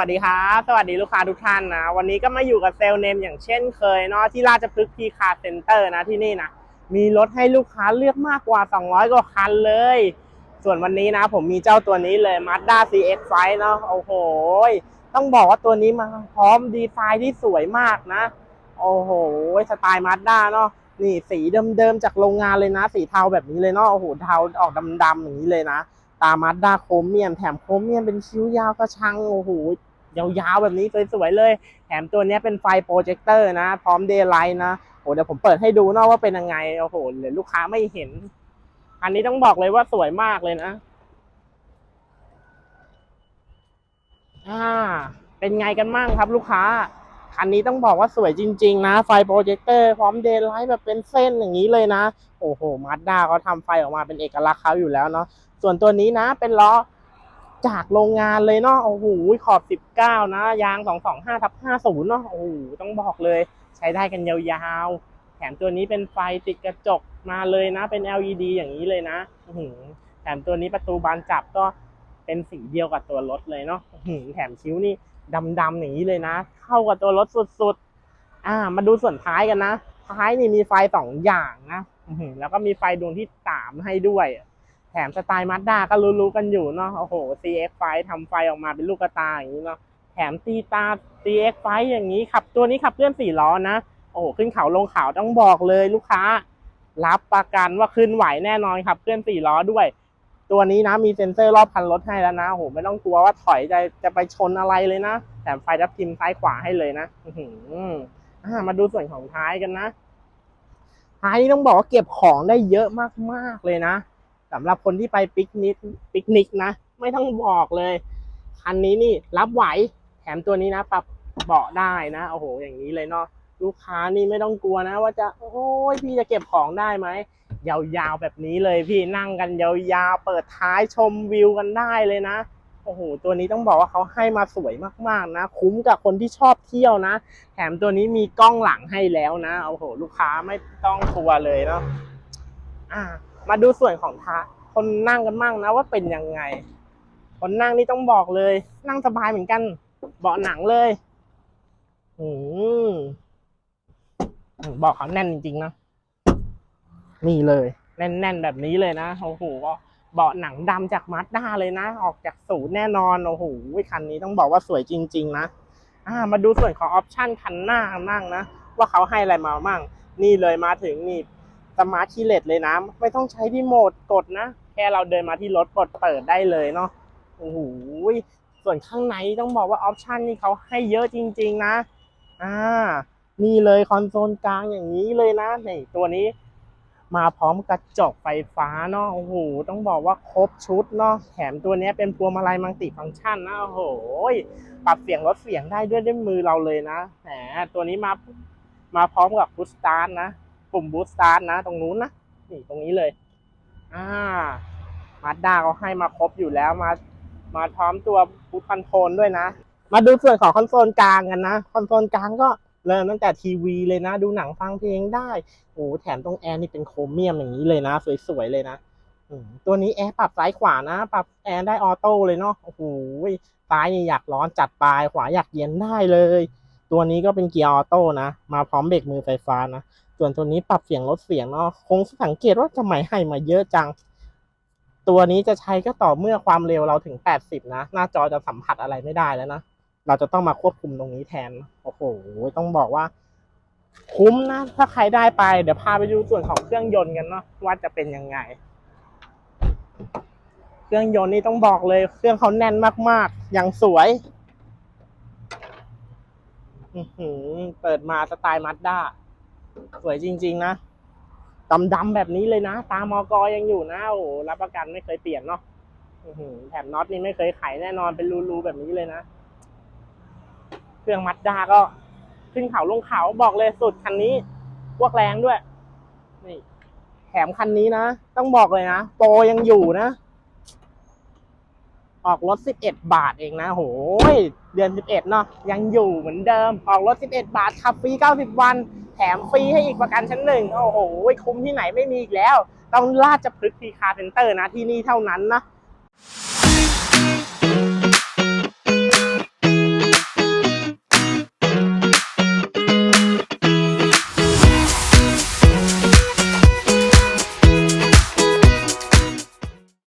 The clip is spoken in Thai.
วัสดีครับ สวัสดีลูกค้าทุกท่านนะ วันนี้ก็มาอยู่กับเซลล์เนมอย่างเช่นเคยเนาะที่ราชพฤกษ์พีคาเซ็นเตอร์นะที่นี่นะมีรถให้ลูกค้าเลือกมากกว่า 200 กว่าคันเลย ส่วนวันนี้นะ ผมมีเจ้าตัวนี้เลย Mazda CX-5 เนาะโอ้โห ต้องบอกว่าตัวนี้มาพร้อมดีไซน์ที่สวยมากนะ โอ้โห สไตล์ Mazda เนาะนี่สีเดิมๆจากโรงงานเลยนะ สีเทาแบบนี้เลยเนาะโอ้โหเทาออกดำๆอย่างนี้เลยนะตามาด้าโครเมียมแถมโครเมียมเป็นคิ้วยาวกระชัง โอ้โห ยาวๆแบบนี้สวยๆเลย แถมตัวนี้เป็นไฟโปรเจคเตอร์นะ พร้อมเดย์ไลท์นะโอ้เดี๋ยวผมเปิดให้ดูนาะว่าเป็นยังไงโอ้โหเดี๋ยวลูกค้าไม่เห็น อันนี้ต้องบอกเลยว่าสวยมากเลยนะอ่าเป็นไงกันมั่งครับลูกค้า คันนี้ต้องบอกว่าสวยจริง ๆ นะ ไฟโปรเจคเตอร์พร้อมเดย์ไลท์แบบเป็นเส้นอย่างนี้เลยนะ โอ้โหมาด้าเขาทำไฟออกมาเป็นเอกลักษณ์เขาอยู่แล้วเนาะส่วนตัวนี้นะเป็นล้อ จากโรงงานเลยเนาะโอ้โหขอบ 19 นะ ยาง 225ทับ50 เนาะโอ้โหต้องบอกเลยใช้ได้กันยาวๆ แถมตัวนี้เป็นไฟติดกระจกมาเลยนะ เป็น LED อย่างนี้เลยนะแถมตัวนี้ประตูบานจับก็เป็นสีเดียวกับตัวรถเลยเนาะแถมคิ้วนี่ดำๆอย่างนี้เลยนะ เข้ากับตัวรถสุดๆ อ่า มาดูส่วนท้ายกันนะ ท้ายนี่มีไฟสองอย่างนะแล้วก็มีไฟดวงที่สามให้ด้วย แถมสไตล์มาด้าก็รู้ๆกันอยู่เนาะโอ้โห CX5 ทำไฟออกมาเป็นลูกกระตาอย่างนี้เนาะแถมตีตา CX5 อย่างนี้ขับตัวนี้ขับเคลื่อนสี่ล้อนะโอ้โหขึ้นเขาลงเขาต้องบอกเลยลูกค้า รับประกันว่าขึ้นไหวแน่นอนขับเคลื่อนสี่ล้อด้วย ตัวนี้นะมีเซ็นเซอร์รอบคันรถให้แล้วนะโอ้โหไม่ต้องกลัวว่าถอยจะจะไปชนอะไรเลยนะแถมไฟดับทิมซ้ายขวาให้เลยนะอืมาดูส่วนของท้ายกันนะท้ายนี่ต้องบอกว่าเก็บของได้เยอะมากๆเลยนะ สำหรับคนที่ไปปิกนิกปิกนิกนะ ไม่ต้องบอกเลย คันนี้นี่รับไหว แถมตัวนี้นะ ปรับเบาะได้นะโอ้โห อย่างนี้เลยเนาะลูกค้านี่ไม่ต้องกลัวนะ ว่าจะโอ้ยพี่จะเก็บของได้ไหมยาวๆแบบนี้เลยพี่นั่งกันยาวๆเปิดท้ายชมวิวกันได้เลยนะโอ้โหตัวนี้ต้องบอกว่าเขาให้มาสวยมากๆนะ คุ้มกับคนที่ชอบเที่ยวนะ แถมตัวนี้มีกล้องหลังให้แล้วนะโอ้โห ลูกค้าไม่ต้องกลัวเลยเนาะอ่า มาดูส่วนของท้าคนนั่งกันมั่งนะว่าเป็นยังไง คนนั่งนี่ต้องบอกเลย นั่งสบายเหมือนกันเบาะหนังเลย อืมเบอกเขาแน่นจริงๆนะนี่เลย แน่นๆแบบนี้เลยนะโอ้โหก็เบาะหนังดำจากมาสด้าเลยนะ ออกจากศูนย์แน่นอนโอ้โหคันนี้ต้องบอกว่าสวยจริง ๆ นะอ่ามาดูส่วนของออปชั่นคันหน้ากันบ้างนะ ว่าเขาให้อะไรมาบ้างนี่เลยมาถึงนี่ สมาร์ทคีเลสเลยนะ ไม่ต้องใช้ที่โหมดกดนะ แค่เราเดินมาที่รถกดเปิดได้เลยเนาะโอ้โหส่วนข้างในต้องบอกว่าออปชันนี่เขาให้เยอะจริง ๆ นะอ่านี่เลยคอนโซลกลางอย่างนี้เลยนะนี่ตัวนี้มาพร้อมกระจกไฟฟ้าเนาะโอ้โหต้องบอกว่าครบชุดเนาะแถมตัวนี้เป็นพวงมาลัยมัลติฟังก์ชันนะโอ้โหปรับเสียงลดเสียงได้ด้วยด้วยมือเราเลยนะแหมตัวนี้มามาพร้อมกับพุชสตาร์ทนะ ปุ่มบูสตาร์ทนะ ตรงนู้นนะนี่ตรงนี้เลยอ่ามาด้าเขาให้มาครบอยู่แล้วมา มาพร้อมตัวพุทคอนโทรลด้วยนะ มาดูส่วนของคอนโซลกลางกันนะ คอนโซลกลางก็เริ่มตั้งแต่ทีวีเลยนะ ดูหนังฟังเพลงได้โอ้แถมตรงแอร์นี่เป็นโครเมียมอย่างนี้เลยนะ สวยๆเลยนะตัวนี้แอร์ปรับซ้ายขวานะ ปรับแอร์ได้ออโต้เลยเนาะโอ้โหซ้ายอยากร้อนจัดไปขวาอยากเย็นได้เลย ตัวนี้ก็เป็นเกียร์ออโต้นะ มาพร้อมเบรกมือไฟฟ้านะ ส่วนตัวนี้ปรับเสียงลดเสียงเนาะคงสังเกตว่าทำไมให้มาเยอะจัง ตัวนี้จะใช้ก็ต่อเมื่อความเร็วเราถึง 80 นะ หน้าจอจะสัมผัสอะไรไม่ได้แล้วนะ เราจะต้องมาควบคุมตรงนี้แทน โอ้โห ต้องบอกว่า คุ้มนะ ถ้าใครได้ไป เดี๋ยวพาไปดูส่วนของเครื่องยนต์กันเนาะว่าจะเป็นยังไง เครื่องยนต์นี่ต้องบอกเลย เครื่องเขาแน่นมากๆ อย่างสวยอือหือเปิดมาสไตล์มัดด้า สวยจริง ๆ นะดำๆแบบนี้เลยนะ ตามอกอยังอยู่นะโอ้รับประกันไม่เคยเปลี่ยนเนาะแถมน็อตนี่ไม่เคยไขแน่นอนเป็นรูๆแบบนี้เลยนะ เครื่องมัดด้าก็ ขึ้นเขาลงเขาบอกเลยสุดคันนี้พวกแรงด้วย นี่แถมคันนี้นะ ต้องบอกเลยนะโปรยังอยู่นะ ออกรถ 11 บาทเองนะโหยเดือน 11 เนาะยังอยู่เหมือนเดิม ออกรถ 11 บาทขับฟรี 90 วัน แถมฟรีให้อีกประกันชั้นหนึ่งโอ้โหคุ้มที่ไหนไม่มีอีกแล้ว ต้องลาดจะพฤกษ์พีคาเซ็นเตอร์นะที่นี่เท่านั้นนะ